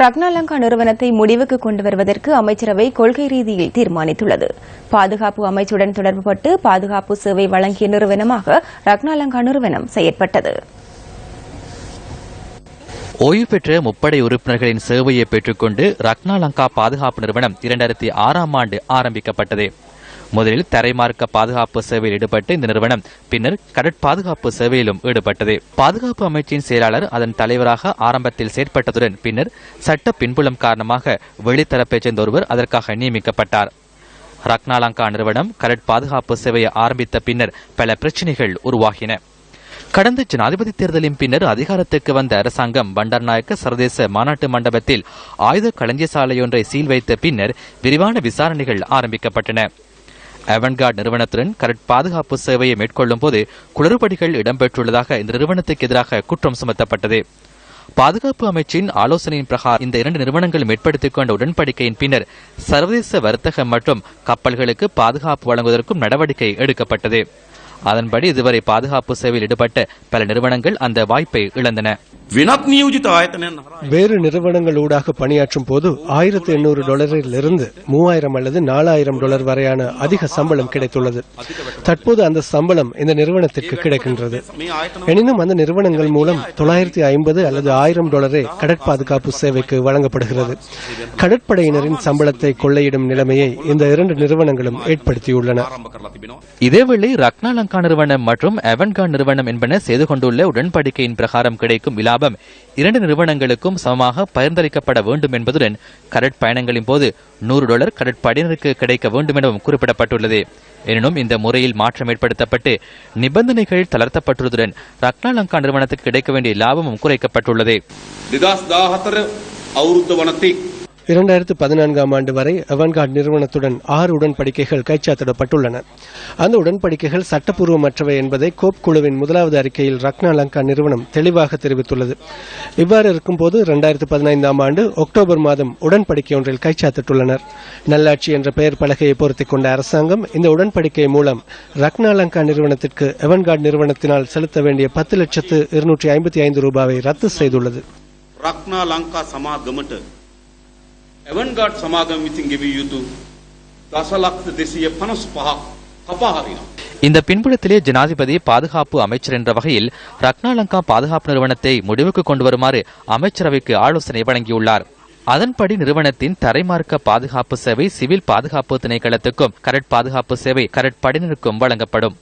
ரக்னாலங்கா நிறுவனத்தை முடிவுக்கு கொண்டு வருவதற்கு அமைச்சரவை கொள்கை ரீதியில் தீர்மானித்துள்ளது. பாதுகாப்பு அமைச்சுடன் தொடர்புபட்டு பாதுகாப்பு சேவை வழங்கிய நிறுவனமாக ரக்னாலங்கா நிறுவனம் செயற்பட்டது. ஓய்வு பெற்ற முப்படை உறுப்பினர்களின் சேவையை பெற்றுக்கொண்டு ரக்னாலங்கா பாதுகாப்பு நிறுவனம் இரண்டாயிரத்தி ஆறாம் ஆண்டு ஆரம்பிக்கப்பட்டது. முதலில் தரைமார்க்க பாதுகாப்பு சேவையில் ஈடுபட்டு இந்த நிறுவனம் பின்னர் கடற்பாதுகாப்பு சேவையிலும் ஈடுபட்டது. பாதுகாப்பு அமைச்சின் செயலாளர் அதன் தலைவராக ஆரம்பத்தில் செயற்பட்டதுடன் பின்னர் சட்ட பின்புலம் காரணமாக வெளித்தரப்பைச் சேர்ந்த ஒருவர் அதற்காக நியமிக்கப்பட்டார். ரக்னாலங்கா நிறுவனம் கடற்பாதுகாப்பு சேவையை ஆரம்பித்த பின்னர் பல பிரச்சினைகள் உருவாகின. கடந்த ஜனாதிபதி தேர்தலின் பின்னர் அதிகாரத்துக்கு வந்த அரசாங்கம் பண்டர்நாயக்க சர்வதேச மாநாட்டு மண்டபத்தில் ஆயுத களஞ்சியசாலையொன்றை சீல் வைத்த பின்னர் விரிவான விசாரணைகள் ஆரம்பிக்கப்பட்டன. அவன்கார்ட் நிறுவனத்துடன் கரட் பாதுகாப்பு சேவையை மேற்கொள்ளும் போது குளறுபடிகள் இடம்பெற்றுள்ளதாக இந்த நிறுவனத்துக்கு எதிராக குற்றம் சுமத்தப்பட்டது. பாதுகாப்பு அமைச்சின் ஆலோசனையின் பிரகாரம் இந்த இரண்டு நிறுவனங்களும் ஏற்படுத்திக் கொண்ட உடன்படிக்கையின் பின்னர் சர்வதேச வர்த்தகம் மற்றும் கப்பல்களுக்கு பாதுகாப்பு வழங்குவதற்கும் நடவடிக்கை எடுக்கப்பட்டது. அதன்படி இதுவரை பாதுகாப்பு சேவையில் ஈடுபட்ட பல நிறுவனங்கள் அந்த வாய்ப்பை இழந்தன. வேறு நிறுவனங்கள் பணியாற்றும் போது ஆயிரத்தி எண்ணூறு டாலரிலிருந்து மூவாயிரம் அல்லது நாலாயிரம் டாலர் வரையான அதிக சம்பளம் கிடைத்துள்ளது. தற்போது அந்த சம்பளம் இந்த நிறுவனத்திற்கு கிடைக்கின்றது. எனினும் அந்த நிறுவனங்கள் மூலம் தொள்ளாயிரத்தி ஐம்பது அல்லது ஆயிரம் டாலரே கடற்பாதுகாப்பு சேவைக்கு வழங்கப்படுகிறது. கடற்படையினரின் சம்பளத்தை கொள்ளையிடும் நிலைமையை இந்த இரண்டு நிறுவனங்களும் ஏற்படுத்தியுள்ளன. இதேவேளை ரக்னாலங்கா நிறுவனம் மற்றும் அவன்கா நிறுவனம் என்பன செய்து கொண்டுள்ள உடன்படிக்கையின் பிரகாரம் கிடைக்கும் விழா லாபம். இரண்டு நிறுவனங்களுக்கும் சமமாக பகிர்ந்தளிக்கப்பட வேண்டும் என்பதுடன் கடற்பயணங்களின் போது நூறு டாலர் கடற்படையினருக்கு கிடைக்க வேண்டும் எனவும் குறிப்பிடப்பட்டுள்ளது. எனினும் இந்த முறையில் மாற்றம் ஏற்படுத்தப்பட்டு நிபந்தனைகள் தளர்த்தப்பட்டுள்ளதுடன் ரக்னா லங்கா நிறுவனத்துக்கு கிடைக்க வேண்டிய லாபமும் குறைக்கப்பட்டுள்ளது. இரண்டாயிரத்து பதினான்காம் ஆண்டு வரை அவன்கார்ட் நிறுவனத்துடன் ஆறு உடன்படிக்கைகள் கைச்சாத்திடப்பட்டுள்ளன. அந்த உடன்படிக்கைகள் சட்டப்பூர்வமற்றவை என்பதை கோப் குழுவின் முதலாவது அறிக்கையில் ரக்னா லங்கா நிறுவனம் தெளிவாக தெரிவித்துள்ளது. இவ்வாறு இருக்கும்போது இரண்டாயிரத்து பதினைந்தாம் ஆண்டு அக்டோபர் மாதம் உடன்படிக்கை ஒன்றில் கைச்சாத்திட்டுள்ளனர். நல்லாட்சி என்ற பெயர் பலகையை பொருத்திக் கொண்ட அரசாங்கம் இந்த உடன்படிக்கை மூலம் ரக்னா லங்கா நிறுவனத்திற்கு எவன்கார்ட் நிறுவனத்தினால் செலுத்த வேண்டிய பத்து லட்சத்து இருநூற்றி ஐம்பத்தி ஐந்து ரூபாவை ரத்து செய்துள்ளது. ரக்னா லங்கா சமா ඇවන්ගාඩ් සමාගම විසින් ගෙවිය යුතු දසලක්ෂ දෙසිය පනස් පහක් කපාහරිනවා. இந்த பின்புலத்திலே ஜனாதிபதி பாதுகாப்பு அமைச்சர் என்ற வகையில் ரக்னாலங்கா பாதுகாப்பு நிறுவனத்தை முடிவுக்கு கொண்டு வருமாறு அமைச்சரவைக்கு ஆலோசனை வழங்கியுள்ளார் அதன்படி நிறுவனத்தின் தரைமார்க்க பாதுகாப்பு சேவை சிவில் பாதுகாப்பு திணைக்களத்துக்கும் கடற்பாதுகாப்பு சேவை கடற்படையினருக்கும் வழங்கப்படும்